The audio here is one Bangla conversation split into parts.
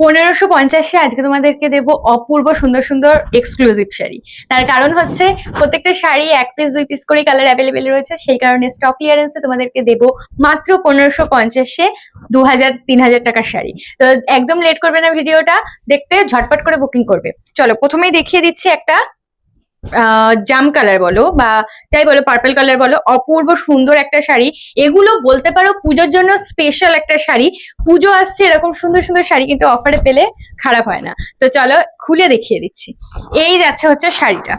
পনেরোশো পঞ্চাশে আজকে তোমাদেরকে দেবো অপূর্ব সুন্দর সুন্দর এক্সক্লুসিভ শাড়ি। তার কারণ হচ্ছে প্রত্যেকটা শাড়ি এক পিস দুই পিস করে কালার অ্যাভেলেবেল রয়েছে। সেই কারণে স্টক ক্লিয়ারেন্সে তোমাদেরকে দেবো মাত্র পনেরোশো পঞ্চাশে দু হাজার তিন হাজার টাকার শাড়ি। তো একদম লেট করবে না ভিডিওটা, দেখতে ঝটপট করে বুকিং করবে। চলো, প্রথমেই দেখিয়ে দিচ্ছি একটা জাম কালার বলো বা যাই বলো পার্পল কালার বলো, অপূর্ব সুন্দর একটা শাড়ি। এগুলো বলতে পারো পুজোর জন্য স্পেশাল একটা শাড়ি। পুজো আসছে এরকম সুন্দর সুন্দর শাড়ি কিন্তু অফারে পেলে খারাপ হয় না। তো চলো খুলে দেখিয়ে দিচ্ছি। এই যাচ্ছে হচ্ছে শাড়িটা।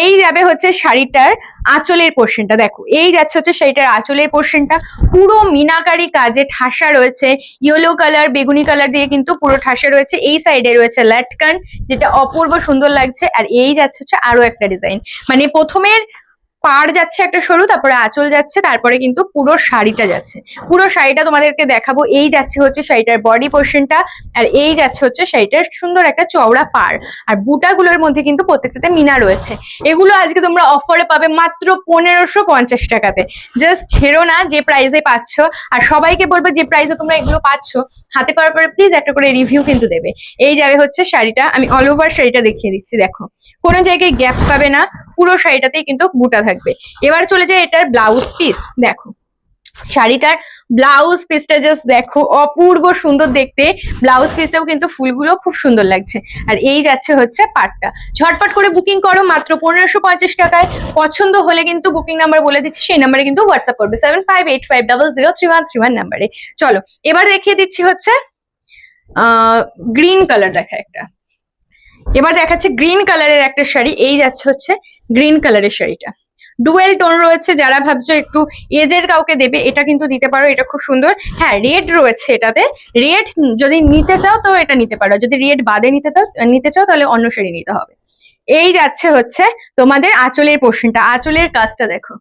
এই যাবে হচ্ছে শাড়িটার আঁচলের পোর্শনটা দেখো, এই যাচ্ছে হচ্ছে শাড়িটার আঁচলের পোর্শনটা পুরো মিনাকারি কাজে ঠাসা রয়েছে। ইয়েলো কালার বেগুনি কালার দিয়ে কিন্তু পুরো ঠাসা রয়েছে। এই সাইডে রয়েছে ল্যাটকান যেটা অপূর্ব সুন্দর লাগছে। আর এই যাচ্ছে হচ্ছে আরও একটা ডিজাইন মানে প্রথমের পাড় যাচ্ছে একটা সরু, তারপরে আঁচল যাচ্ছে, তারপরে কিন্তু পুরো শাড়িটা যাচ্ছে। পুরো শাড়িটা তোমাদেরকে দেখাবো, এই যাচ্ছে হচ্ছে শাড়িটার বডি পোর্শনটা আর এই যাচ্ছে হচ্ছে শাড়িটার সুন্দর একটা চওড়া পাড়। আর বুটাগুলোর মধ্যে কিন্তু প্রত্যেকটাতে মিনা রয়েছে। এগুলো আজকে তোমরা অফারে পাবে মাত্র পনেরোশো পঞ্চাশ টাকাতে। জাস্ট ছেড়ো না যে প্রাইসে পাচ্ছ, আর সবাইকে বলবে যে প্রাইসে তোমরা এগুলো পাচ্ছ, হাতে পাওয়ার পরে প্লিজ একটা করে রিভিউ কিন্তু দেবে। এই যাবে হচ্ছে শাড়িটা, আমি অল ওভার শাড়িটা দেখিয়ে দিচ্ছি, দেখো। কোনো জায়গায় গ্যাপ পাবে না। পুরো শাড়িটাতেই কিন্তু বুটা থাকবে। এবার চলে যায় এটার ব্লাউজ পিস দেখো। শাড়িটার ব্লাউজ পিসটা জাস্ট দেখো, অপূর্ব সুন্দর দেখতে। ব্লাউজ পিসেও কিন্তু ফুলগুলো খুব সুন্দর লাগছে। আর এই যাচ্ছে হচ্ছে পাটটা। ঝটপট করে বুকিং করো মাত্র পনেরোশো পঞ্চাশ টাকায়। পছন্দ হলে কিন্তু বুকিং নাম্বার বলে দিচ্ছি, সেই নাম্বারে কিন্তু হোয়াটসঅ্যাপ করবে। Seven five eight five double zero three one three one number চলো, এবার দেখিয়ে দিচ্ছি হচ্ছে গ্রিন কালার দেখা একটা। এবার দেখাচ্ছে গ্রিন কালারের একটা শাড়ি। এই যাচ্ছে হচ্ছে গ্রিন কালারের শাড়িটা। ডুয়েল টোন রয়েছে, যারা ভাবছ একটু এজের কাউকে দেবে, এটা কিন্তু দিতে পারো, এটা খুব সুন্দর। হ্যাঁ রেড রয়েছে এটাতে। রেড যদি নিতে চাও, তো এটা নিতে পারো। যদি রেড বাদে নিতে নিতে চাও, তাহলে অন্য শাড়ি নিতে হবে। এই যাচ্ছে হচ্ছে তোমাদের আঁচলের পোর্শনটা। আঁচলের কাজটা দেখো।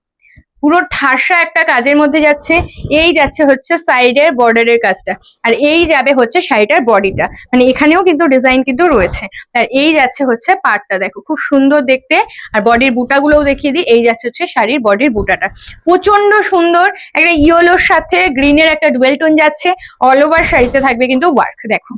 পুরো ঠাসা একটা কাজের মধ্যে যাচ্ছে। এই যাচ্ছে হচ্ছে সাইডের বর্ডারের কাজটা। আর এই যাবে হচ্ছে শাড়িটার বডিটা মানে এখানেও কিন্তু ডিজাইন কিন্তু রয়েছে। আর এই যাচ্ছে হচ্ছে পাটটা দেখো, খুব সুন্দর দেখতে। আর বডির বুটাগুলোও দেখিয়ে দিই। এই যাচ্ছে হচ্ছে শাড়ির বডির বুটাটা। প্রচণ্ড সুন্দর। একটা ইয়েলোর সাথে গ্রিনের একটা ডুয়েল টোন যাচ্ছে। অল ওভার শাড়িতে থাকবে কিন্তু ওয়ার্ক দেখো।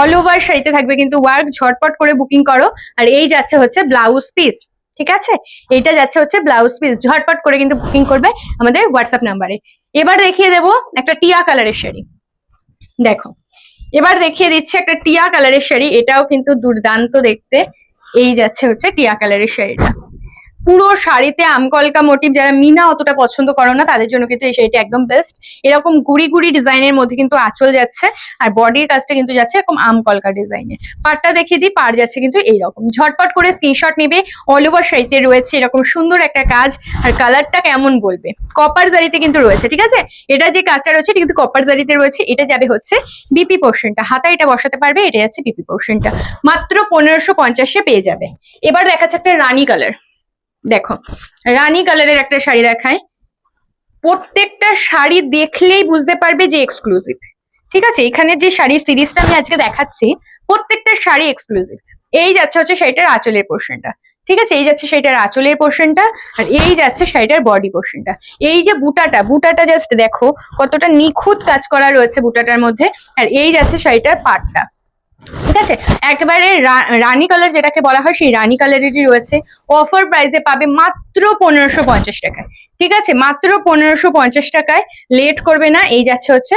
অল ওভার শাড়িতে থাকবে কিন্তু ওয়ার্ক ঝটপট করে বুকিং করো। আর এই যাচ্ছে হচ্ছে ব্লাউজ পিস ঠিক আছে? এইটা যাচ্ছে হচ্ছে ব্লাউজ পিস ঝটপট করে কিন্তু বুকিং করবে আমাদের হোয়াটসঅ্যাপ নাম্বারে এবার দেখিয়ে দেবো একটা টিয়া কালারের শাড়ি। দেখো, এবার দেখিয়ে দিচ্ছে একটা টিয়া কালারের শাড়ি। এটাও কিন্তু দুর্দান্ত দেখতে। এই যাচ্ছে হচ্ছে টিয়া কালারের শাড়িটা। পুরো শাড়িতে আমকলকা মোটিভ যারা মিনা অতটা পছন্দ করো না, তাদের জন্য কিন্তু এই শাড়িটা একদম বেস্ট এরকম গুড়ি গুড়ি ডিজাইনের মধ্যে কিন্তু আঁচল যাচ্ছে, আর বডির কাজটা কিন্তু যাচ্ছে এরকম আমকলকা ডিজাইনের পাটটা দেখিয়ে দিই পার যাচ্ছে কিন্তু এইরকম। ঝটপট করে স্ক্রিনশট নেবে অল ওভার শাড়িতে রয়েছে এরকম সুন্দর একটা কাজ, আর কালারটা কেমন বলবে? কপার জারিতে কিন্তু রয়েছে, ঠিক আছে? এটা যে কাজটা রয়েছে, এটা কিন্তু কপার জারিতে রয়েছে, এটা যাবে হচ্ছে বিপি পোর্শনটা হাতা এটা বসাতে পারবে, এটা যাচ্ছে বিপি পোর্শনটা মাত্র পনেরোশো পঞ্চাশে পেয়ে যাবে। এবার দেখাচ্ছে একটা রানী কালার দেখো, রানী কালারের একটা শাড়ি দেখায়। প্রত্যেকটা শাড়ি দেখলেই বুঝতে পারবে যে এক্সক্লুসিভ ঠিক আছে? এখানে যে শাড়ির সিরিজটা আমি আজকে দেখাচ্ছি, প্রত্যেকটা শাড়ি এক্সক্লুসিভ এই যাচ্ছে হচ্ছে শাড়িটার আঁচলের পোর্শনটা ঠিক আছে? এই যাচ্ছে শাড়িটার আঁচলের পোর্শনটা আর এই যাচ্ছে শাড়িটার বডি পোর্শনটা এই যে বুটাটা বুটাটা জাস্ট দেখো, কতটা নিখুঁত কাজ করা রয়েছে বুটাটার মধ্যে, আর এই যাচ্ছে শাড়িটার পাটটা ঠিক আছে? একেবারে রানী কালার যেটাকে বলা হয়, সেই রানী কালারেরই রয়েছে। অফার প্রাইসে পাবে মাত্র পনেরোশো পঞ্চাশ টাকায়। ঠিক আছে? মাত্র পনেরোশো পঞ্চাশ টাকায়। লেট করবে না, এই যাচ্ছে হচ্ছে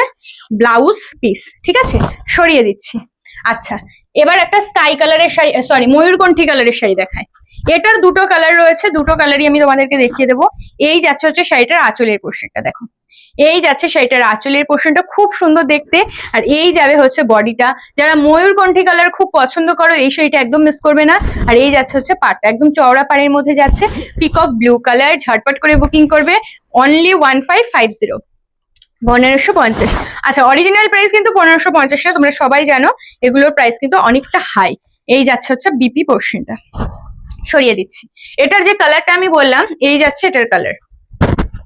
ব্লাউজ পিস ঠিক আছে? সরিয়ে দিচ্ছি। আচ্ছা এবার একটা স্কাই কালারের শাড়ি সরি ময়ূরকণ্ঠী কালারের শাড়ি দেখায় এটার দুটো কালার রয়েছে, দুটো কালারই আমি তোমাদেরকে দেখিয়ে দেবো। এই যাচ্ছে হচ্ছে শাড়িটার আঁচলের পোর্শনটা দেখো। এই যাচ্ছে শাড়িটার আঁচলের পোর্শনটা খুব সুন্দর দেখতে। আর এই যাবে হচ্ছে বডিটা যারা ময়ূরকণ্ঠী কালার খুব পছন্দ করো, এই শাড়িটা একদম মিস করবে না। আর এই যাচ্ছে হচ্ছে পাটটা একদম চওড়া পাড়ের মধ্যে যাচ্ছে। পিকক ব্লু কালার ঝটপট করে বুকিং করবে। Only one five five zero পনেরোশো পঞ্চাশ। আচ্ছা অরিজিনাল প্রাইস কিন্তু পনেরোশো পঞ্চাশ তোমরা সবাই জানো, এগুলোর প্রাইস কিন্তু অনেকটা হাই এই যাচ্ছে হচ্ছে বিপি পোর্শনটা সরিয়ে দিচ্ছি। এটার যে কালারটা আমি বললাম, এই যাচ্ছে এটার কালার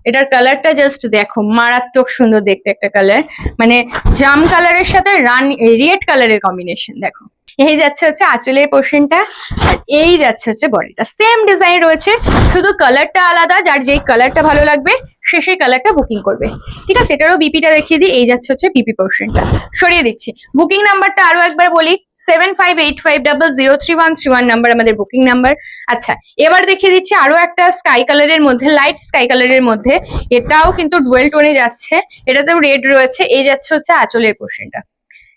এটার কালারটা জাস্ট দেখো, মারাত্মক সুন্দর দেখতে একটা কালার মানে জাম কালারের সাথে রান রেড কালারের কম্বিনেশন দেখো। এই যাচ্ছে হচ্ছে আঁচলের পোর্শনটা আর এই যাচ্ছে হচ্ছে বডিটা সেম ডিজাইন রয়েছে, শুধু কালারটা আলাদা, যার যেই কালারটা ভালো লাগবে, সে সেই কালারটা বুকিং করবে। ঠিক আছে? এটারও বিপিটা দেখিয়ে দিই, এই যাচ্ছে হচ্ছে বিপি পোর্শনটা সরিয়ে দিচ্ছি। বুকিং নাম্বারটা আরও একবার বলি seven five eight five double zero three one three one number আমাদের বুকিং নাম্বার আচ্ছা এবার দেখিয়ে দিচ্ছি আরও একটা স্কাই কালারের মধ্যে লাইট স্কাই কালারের মধ্যে। এটাও কিন্তু ডুয়েল টোনে যাচ্ছে, এটাতেও রেড রয়েছে। এই যাচ্ছে হচ্ছে আঁচলের পোর্শনটা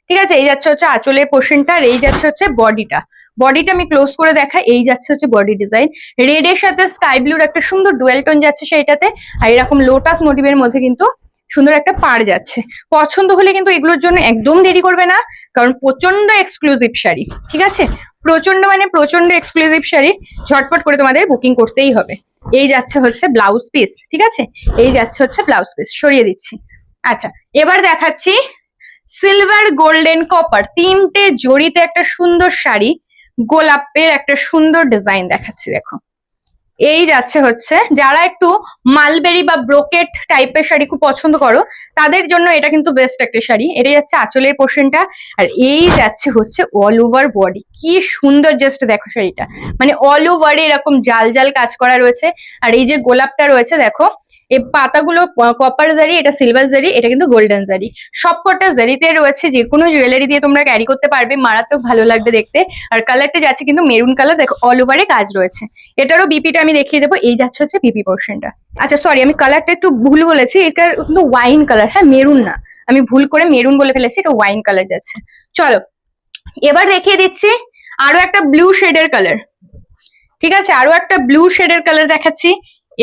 ঠিক আছে, এই যাচ্ছে হচ্ছে আঁচলের পোর্শনটা আর এই যাচ্ছে হচ্ছে বডিটা বডিটা আমি ক্লোজ করে দেখা এই যাচ্ছে হচ্ছে বডি ডিজাইন রেড এর সাথে স্কাই ব্লুর একটা সুন্দর ডুয়েল টোন যাচ্ছে সেইটাতে, আর এরকম লোটাস মোটিভের মধ্যে কিন্তু সুন্দর একটা পার যাচ্ছে। পছন্দ হলে কিন্তু এগুলোর জন্য একদম দেরি করবে না, কারণ প্রচণ্ড এক্সক্লুসিভ শাড়ি, ঠিক আছে? প্রচণ্ড মানে প্রচণ্ড এক্সক্লুসিভ শাড়ি, ঝটপট করে তোমাদের বুকিং করতেই হবে। এই যাচ্ছে হচ্ছে ব্লাউজ পিস ঠিক আছে? এই যাচ্ছে হচ্ছে ব্লাউজ পিস সরিয়ে দিচ্ছি। আচ্ছা এবার দেখাচ্ছি সিলভার গোল্ডেন কপার তিনটে জড়িতে একটা সুন্দর শাড়ি, গোলাপের একটা সুন্দর ডিজাইন দেখাচ্ছি, দেখো। এই যাচ্ছে হচ্ছে, যারা একটু মালবেরি বা ব্রোকেট টাইপের শাড়ি খুব পছন্দ করো, তাদের জন্য এটা কিন্তু বেস্ট একটা শাড়ি। এটাই যাচ্ছে আঁচলের পোর্শনটা আর এই যাচ্ছে হচ্ছে অল ওভার বডি কি সুন্দর জাস্ট দেখো শাড়িটা। মানে অল ওভারে এরকম জাল জাল কাজ করা রয়েছে, আর এই যে গোলাপটা রয়েছে, দেখো এই পাতাগুলো কপার জারি এটা সিলভার জারি এটা কিন্তু গোল্ডেন জারি সবকটা জারিতে রয়েছে, যে কোনো জুয়েলারি দিয়ে তোমরা ক্যারি করতে পারবে, মারাত্মক ভালো লাগবে দেখতে। আর কালারটা যাচ্ছে কিন্তু মেরুন কালার দেখো অল ওভারে কাজ রয়েছে। এটারও বিপিটা আমি দেখিয়ে দেবো, এই যাচ্ছে হচ্ছে বিপি পোর্শনটা আচ্ছা সরি আমি কালারটা একটু ভুল বলেছি এটা কিন্তু ওয়াইন কালার হ্যাঁ মেরুন না। আমি ভুল করে মেরুন বলে ফেলেছি, এটা ওয়াইন কালার যাচ্ছে। চলো, এবার দেখিয়ে দিচ্ছি আরও একটা ব্লু শেডের কালার ঠিক আছে, আরও একটা ব্লু শেডের কালার দেখাচ্ছি।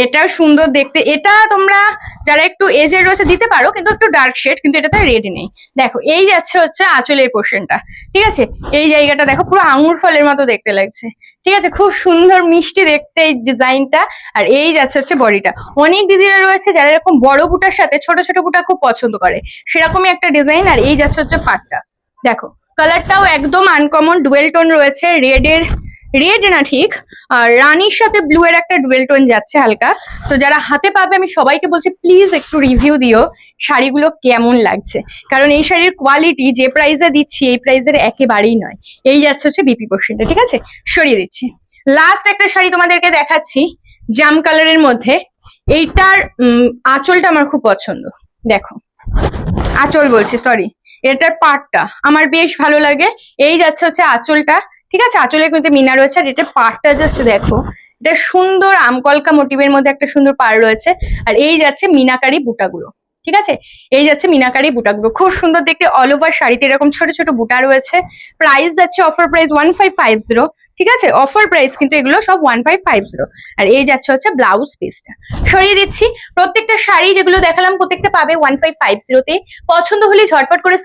এটাও সুন্দর দেখতে। এটা তোমরা যারা একটু এজের রয়েছে দিতে পারো, কিন্তু একটু ডার্ক শেড কিন্তু এটাতে রেড নেই। দেখো, এই যাচ্ছে হচ্ছে আঁচলের পোর্শনটা ঠিক আছে? এই জায়গাটা দেখো, পুরো আঙুর ফলের মতো দেখতে লাগছে, ঠিক আছে? খুব সুন্দর, মিষ্টি দেখতে এই ডিজাইনটা, আর এই যাচ্ছে হচ্ছে বডিটা। অনেক দিদিরা রয়েছে যারা এরকম বড় বুটার সাথে ছোট ছোট বুটা খুব পছন্দ করে। সেরকমই একটা ডিজাইন, আর এই যাচ্ছে হচ্ছে পাটটা। দেখো কালারটাও একদম আনকমন ডুয়েল টোন রয়েছে রেড এর রেড না ঠিক রানীর সাথে ব্লু এর একটা ডুয়েল টোন যাচ্ছে হালকা। তো যারা হাতে পাবে, আমি সবাইকে বলছি প্লিজ একটু রিভিউ দিও শাড়িগুলো কেমন লাগছে। কারণ এই শাড়ির কোয়ালিটি যে প্রাইসে দিচ্ছি, এই প্রাইসের একেবারেই নয়। এই যাচ্ছে হচ্ছে বিপি পোর্শনটা ঠিক আছে? সরিয়ে দিচ্ছি। লাস্ট একটা শাড়ি তোমাদেরকে দেখাচ্ছি, জাম কালারের মধ্যে। এইটার আঁচলটা আমার খুব পছন্দ। দেখো। আঁচল বলছি সরি এটার পাটটা আমার বেশ ভালো লাগে। এই যাচ্ছে হচ্ছে আঁচলটা। ঠিক আছে? আঁচলের কিন্তু মিনা রয়েছে, আর এটা পাটটা জাস্ট দেখো, এটা সুন্দর আমকলকা মোটিভের মধ্যে একটা সুন্দর পাড় রয়েছে, আর এই যাচ্ছে মিনাকারি বুটাগুলো, ঠিক আছে? এই যাচ্ছে মিনাকারি বুটাগুলো, খুব সুন্দর দেখতে অল ওভার শাড়িতে এরকম ছোট ছোট বুটা রয়েছে প্রাইস যাচ্ছে offer price one five five zero ঠিক আছে? অফার প্রাইস কিন্তু এগুলো সব ওয়ান ফাইভ ফাইভ জিরো আর এই যাচ্ছে হচ্ছে ব্লাউজ পিসটা সরিয়ে দিচ্ছি। প্রত্যেকটা শাড়ি যেগুলো দেখালাম, প্রত্যেকটা পাবে ওয়ান ফাইভ ফাইভ জিরোতে পছন্দ হলে ঝটপট করে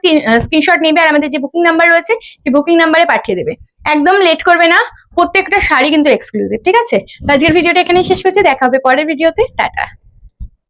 স্ক্রিনশট নেবে আর আমাদের যে বুকিং নাম্বার রয়েছে, সেই বুকিং নাম্বারে পাঠিয়ে দেবে। একদম লেট করবে না। প্রত্যেকটা শাড়ি কিন্তু এক্সক্লুসিভ ঠিক আছে? আজকের ভিডিওটা এখানেই শেষ করছি। দেখা হবে পরের ভিডিওতে টাটা।